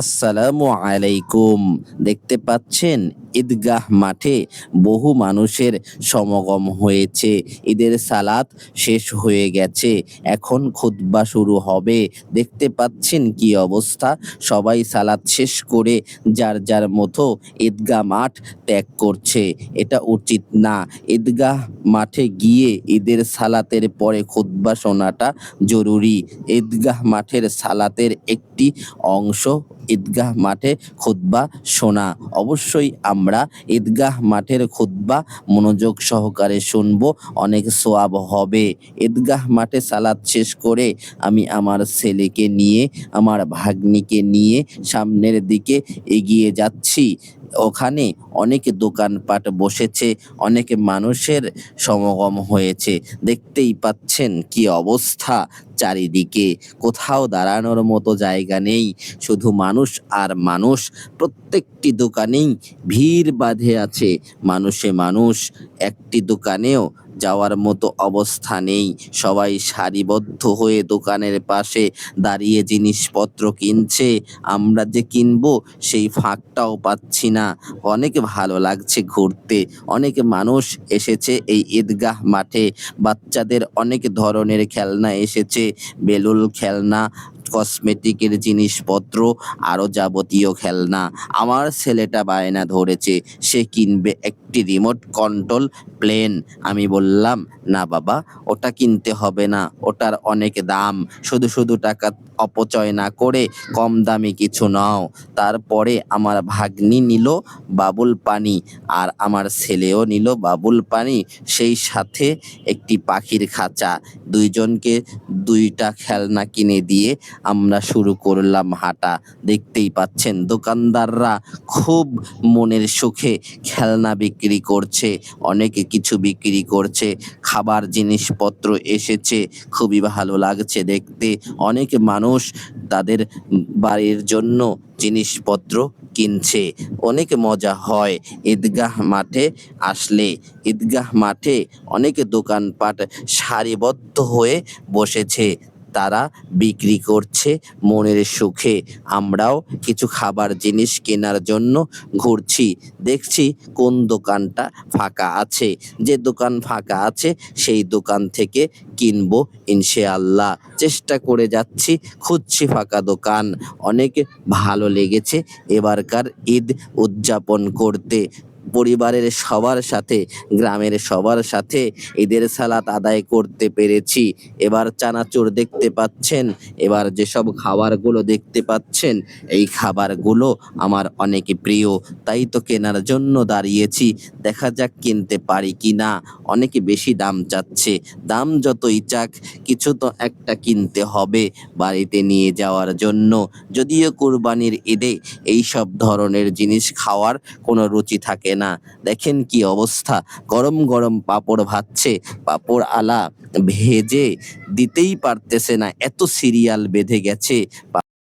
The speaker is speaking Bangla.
আসসালামু আলাইকুম। দেখতে পাচ্ছেন? ঈদগাহ মাঠে বহু মানুষের সমাগম হয়েছে। ঈদের সালাত শেষ হয়ে গেছে। এখন খুতবা শুরু হবে। দেখতে পাচ্ছেন কি অবস্থা? সবাই সালাত শেষ করে যার যার মতো ঈদগাহ মাঠ ত্যাগ করছে। এটা উচিত না। ঈদগাহ মাঠে গিয়ে ঈদের সালাতের পরে খুতবা শোনাটা জরুরি। ঈদগাহ মাঠের সালাতের একটি অংশ ঈদগাহ মাঠে খুতবা শোনা। অবশ্যই আমরা ঈদগাহ মাঠের খুতবা মনোযোগ সহকারে শুনব, অনেক সোয়াব হবে। ঈদগাহ মাঠে সালাদ শেষ করে আমি আমার ছেলেকে নিয়ে, আমার ভাগ্নিকে নিয়ে সামনের দিকে এগিয়ে যাচ্ছি। ওখানে অনেক দোকানপাট বসেছে, অনেক মানুষের সমাগম হয়েছে। দেখতেই পাচ্ছেন কি অবস্থা। চারিদিকে। কোথাও দাঁড়ানোর মতো জায়গা নেই। শুধু মানুষ আর মানুষ। প্রত্যেকটি দোকানেই ভিড় বাঁধে আছে। মানুষে মানুষ, একটি দোকানেও যাওয়ার মতো অবস্থা নেই। সবাই সারিবদ্ধ হয়ে দোকানের পাশে দাঁড়িয়ে জিনিসপত্র কিনছে। আমরা যে কিনবো সেই ফাঁকটাও পাচ্ছি না। অনেক ভালো লাগছে ঘুরতে। অনেক মানুষ এসেছে এই ঈদগাহ মাঠে। বাচ্চাদের অনেক ধরনের খেলনা এসেছে। বেলুন খেলনা কসমেটিকের জিনিসপত্র আরও যাবতীয় খেলনা। আমার ছেলেটা বায়না ধরেছে, সে কিনবে একটি রিমোট কন্ট্রোল প্লেন আমি বললাম, না বাবা, ওটা কিনতে হবে না, ওটার অনেক দাম, শুধু শুধু টাকা অপচয় না করে কম দামি কিছু নাও। তারপরে আমার ভাগ্নি নিল বাবুল পানি আর আমার ছেলেও নিল বাবুল পানি। সেই সাথে একটি পাখির খাঁচা। দুইজনকে দুইটা খেলনা কিনে দিয়ে আমরা শুরু করলাম হাঁটা। দেখতেই পাচ্ছেন দোকানদাররা খুব মনের সুখে খেলনা বিক্রি করছে, অনেকে কিছু বিক্রি করছে, খাবার জিনিসপত্র এসেছে, খুবই ভালো লাগছে দেখতে। অনেক মানুষ তাদের বাড়ির জন্য জিনিসপত্র কিনছে। অনেক মজা হয় ঈদগাহ মাঠে আসলে। ঈদগাহ মাঠে অনেক দোকানপাট সারিবদ্ধ হয়ে বসেছে। তারা বিক্রি করছে মনের সুখে। আমরাও কিছু খাবার জিনিস কেনার জন্য ঘুরছি। দেখছি কোন দোকানটা ফাঁকা আছে। যে দোকান ফাঁকা আছে, সেই দোকান থেকে কিনবো ইনশাআল্লাহ। চেষ্টা করে যাচ্ছি, খুঁজছি ফাঁকা দোকান। অনেক ভালো লেগেছে এবারকার ঈদ উদযাপন করতে। পরিবারের সবার সাথে, গ্রামের সবার সাথে ঈদের সালাত আদায় করতে পেরেছি। এবার চানাচুর দেখতে পাচ্ছেন, এবার যেসব খাবারগুলো দেখতে পাচ্ছেন, এই খাবারগুলো আমার অনেক প্রিয়। তাই তো কেনার জন্য দাঁড়িয়েছি, দেখা যাক কিনতে পারি কি না অনেক বেশি দাম চাচ্ছে, দাম যতই চাক, কিছু তো একটা কিনতে হবে বাড়িতে নিয়ে যাওয়ার জন্য। যদিও কুরবানির ঈদে এই সব ধরনের জিনিস খাওয়ার কোনো রুচি থাকে না। দেখেন কি অবস্থা। গরম গরম পাপড় ভাজছে, পাঁপড় আলা ভেজে দিতেই পারতেছে না। এত সিরিয়াল বেঁধে গেছে